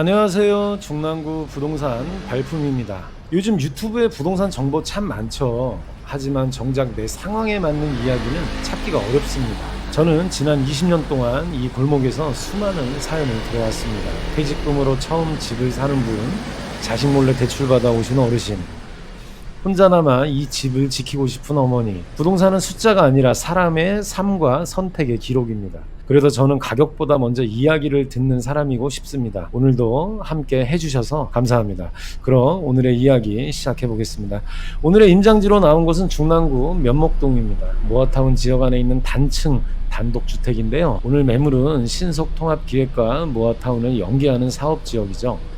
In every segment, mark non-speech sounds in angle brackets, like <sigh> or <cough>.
안녕하세요. 중랑구 부동산 발품입니다. 요즘 유튜브에 부동산 정보 참 많죠. 하지만 정작 내 상황에 맞는 이야기는 찾기가 어렵습니다. 저는 지난 20년 동안 이 골목에서 수많은 사연을 들어왔습니다. 퇴직금으로 처음 집을 사는 분, 자식 몰래 대출받아 오신 어르신, 혼자나마 이 집을 지키고 싶은 어머니. 부동산은 숫자가 아니라 사람의 삶과 선택의 기록입니다. 그래서 저는 가격보다 먼저 이야기를 듣는 사람이고 싶습니다. 오늘도 함께 해주셔서 감사합니다. 그럼 오늘의 이야기 시작해 보겠습니다. 오늘의 임장지로 나온 곳은 중랑구 면목동입니다. 모아타운 지역 안에 있는 단층 단독주택인데요. 오늘 매물은 신속통합기획과 모아타운을 연계하는 사업지역이죠.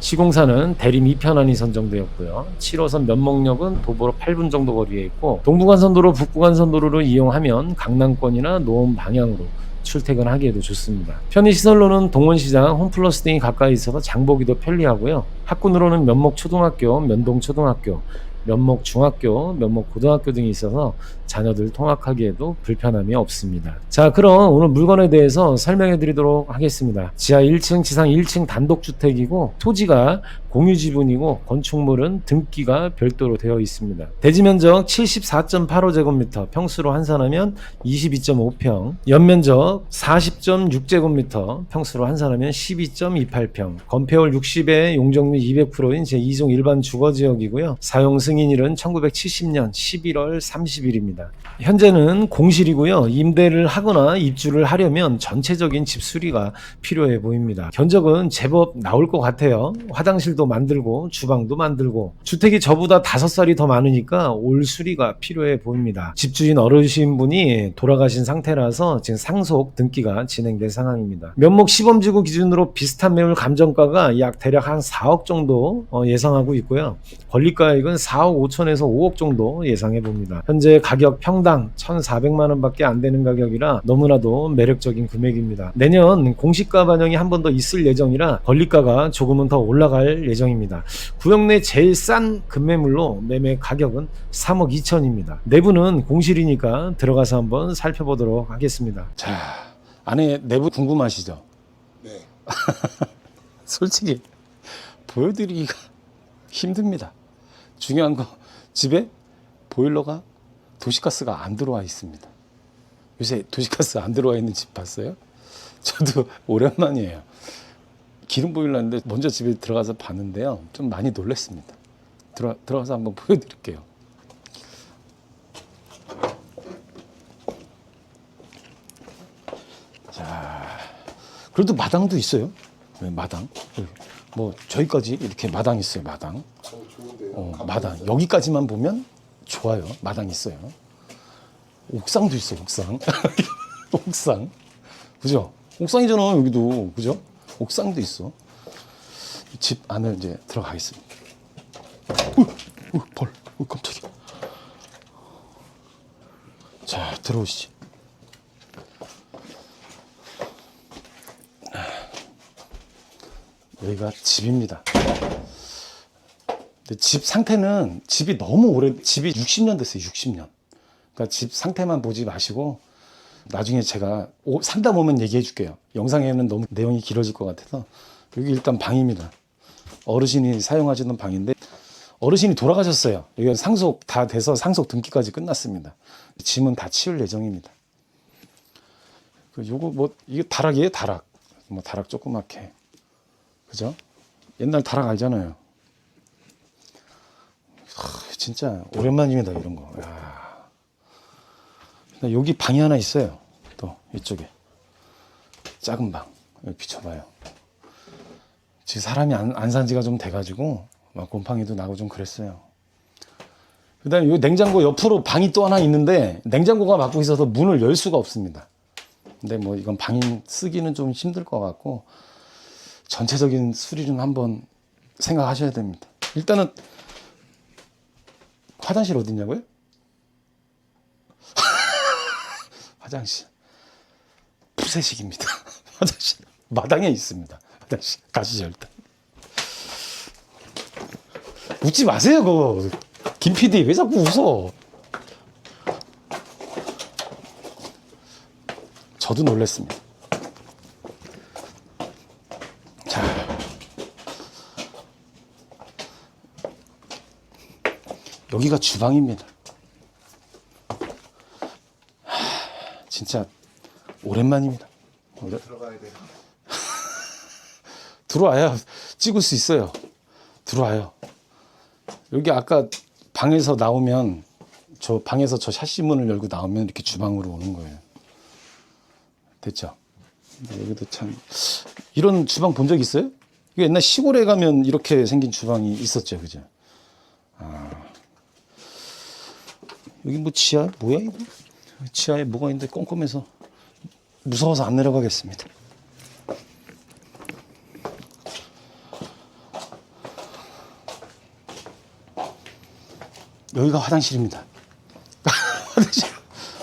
시공사는 대림 2편안이 선정되었고요. 7호선 면목역은 도보로 8분 정도 거리에 있고 동부간선도로 북부간선도로를 이용하면 강남권이나 노원 방향으로 출퇴근하기에도 좋습니다. 편의시설로는 동원시장, 홈플러스 등이 가까이 있어서 장보기도 편리하고요. 학군으로는 면목초등학교, 면동초등학교, 면목중학교, 면목고등학교 등이 있어서 자녀들 통학하기에도 불편함이 없습니다. 자, 그럼 오늘 물건에 대해서 설명해 드리도록 하겠습니다. 지하 1층, 지상 1층 단독주택이고 토지가 공유 지분이고 건축물은 등기가 별도로 되어 있습니다. 대지 면적 74.85제곱미터, 평수로 환산하면 22.5평, 연면적 40.6제곱미터, 평수로 환산하면 12.28평, 건폐율 60에 용적률 200%인 제2종 일반 주거 지역이고요. 사용 승인일은 1970년 11월 30일입니다. 현재는 공실이고요. 임대를 하거나 입주를 하려면 전체적인 집 수리가 필요해 보입니다. 견적은 제법 나올 것 같아요. 화장실도 만들고 주방도 만들고 주택이 저보다 다섯 살이 더 많으니까 올 수리가 필요해 보입니다. 집주인 어르신 분이 돌아가신 상태라서 지금 상속 등기가 진행된 상황입니다. 면목 시범지구 기준으로 비슷한 매물 감정가가 약 대략 한 4억 정도 어, 예상하고 있고요. 권리가액은 4억 5천에서 5억 정도 예상해 봅니다. 현재 가격 평당 1,400만 원밖에 안 되는 가격이라 너무나도 매력적인 금액입니다. 내년 공시가 반영이 한 번 더 있을 예정이라 권리가가 조금은 더 올라갈 예정입니다. 구역 내 제일 싼 급매물로 매매 가격은 3억 2천입니다. 내부는 공실이니까 들어가서 한번 살펴보도록 하겠습니다. 자, 안에 내부 궁금하시죠? 네. <laughs> 솔직히 보여드리기가 <laughs> 힘듭니다. 중요한 거 집에 보일러가 도시가스가 안 들어와 있습니다. 요새 도시가스 안 들어와 있는 집 봤어요? <laughs> 저도 오랜만이에요. 기름 보일러인데 먼저 집에 들어가서 봤는데요. 좀 많이 놀랐습니다. 들어, 들어가서 한번 보여드릴게요. 자, 그래도 마당도 있어요. 네, 마당. 뭐 저기까지 이렇게 마당 있어요. 마당. 어. 어, 마당. 여기까지만 보면 좋아요. 마당 있어요. 옥상도 있어. 옥상. <laughs> 옥상. 그죠? 옥상이잖아. 여기도. 그죠? 옥상도 있어. 집 안을 이제 들어가겠습니다. 어, 어, 벌. 어, 깜짝이야. 자, 들어오시죠. 여기가 집입니다. 집 상태는 집이 너무 오래 집이 60년 됐어요. 60년. 그러니까 집 상태만 보지 마시고 나중에 제가 오- 산다 보면 얘기해 줄게요. 영상에는 너무 내용이 길어질 것 같아서 여기 일단 방입니다. 어르신이 사용하시는 방인데 어르신이 돌아가셨어요. 여기가 상속 다 돼서 상속 등기까지 끝났습니다. 짐은 다 치울 예정입니다. 그 요거 뭐 이게 다락이에요, 다락. 뭐 다락 조그맣게. 그죠? 옛날 다락 알잖아요. 하, 진짜 오랜만입니다 이런 거. 야. 여기 방이 하나 있어요. 또 이쪽에 작은 방 여기 비춰봐요. 지금 사람이 안, 안 산 지가 좀 돼가지고 막 곰팡이도 나고 좀 그랬어요. 그다음에 이 냉장고 옆으로 방이 또 하나 있는데 냉장고가 막고 있어서 문을 열 수가 없습니다. 근데 뭐 이건 방인 쓰기는 좀 힘들 것 같고 전체적인 수리 는 한번 생각하셔야 됩니다. 일단은 화장실 어디 있냐고요? <laughs> 화장실 푸세식입니다. <laughs> 화장실 마당에 있습니다. 화장실 가시죠 일단. 웃지 마세요 그거. 김 PD 왜 자꾸 웃어? 저도 놀랬습니다. 여기가 주방입니다. 하, 진짜 오랜만입니다. 들어가야 돼요. <laughs> 들어와야 찍을 수 있어요. 들어와요. 여기 아까 방에서 나오면 저 방에서 저 샤시 문을 열고 나오면 이렇게 주방으로 오는 거예요. 됐죠? 여기도 참 이런 주방 본 적 있어요? 이거 옛날 시골에 가면 이렇게 생긴 주방이 있었죠, 그죠? 아 여기 뭐 지하 뭐야 이거? 지하에 뭐가 있는데 꼼꼼해서 무서워서 안 내려가겠습니다. 여기가 화장실입니다. <laughs> 화장실,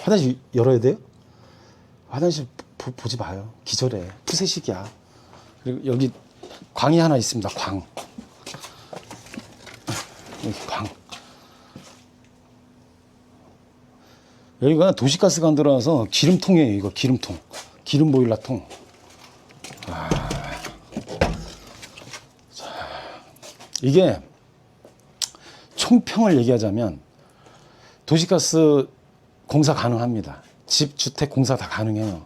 화장실 열어야 돼요? 화장실 보, 보지 마요. 기절해. 푸세식이야. 그리고 여기 광이 하나 있습니다. 광. 여기 광. 여기가 도시가스가 안 들어와서 기름통이에요. 이거 기름통. 기름 보일러통. 아. 자, 이게 총평을 얘기하자면 도시가스 공사 가능합니다. 집, 주택 공사 다 가능해요.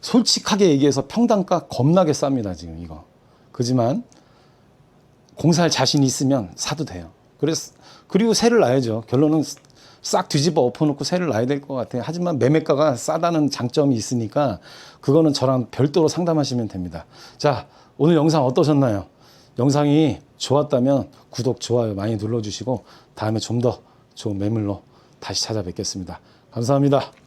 솔직하게 얘기해서 평당가 겁나게 쌉니다, 지금 이거. 그지만 공사할 자신이 있으면 사도 돼요. 그래서 그리고 세를 놔야죠. 결론은 싹 뒤집어 엎어놓고 세를 놔야 될 것 같아요. 하지만 매매가가 싸다는 장점이 있으니까 그거는 저랑 별도로 상담하시면 됩니다. 자, 오늘 영상 어떠셨나요? 영상이 좋았다면 구독, 좋아요 많이 눌러주시고 다음에 좀 더 좋은 매물로 다시 찾아뵙겠습니다. 감사합니다.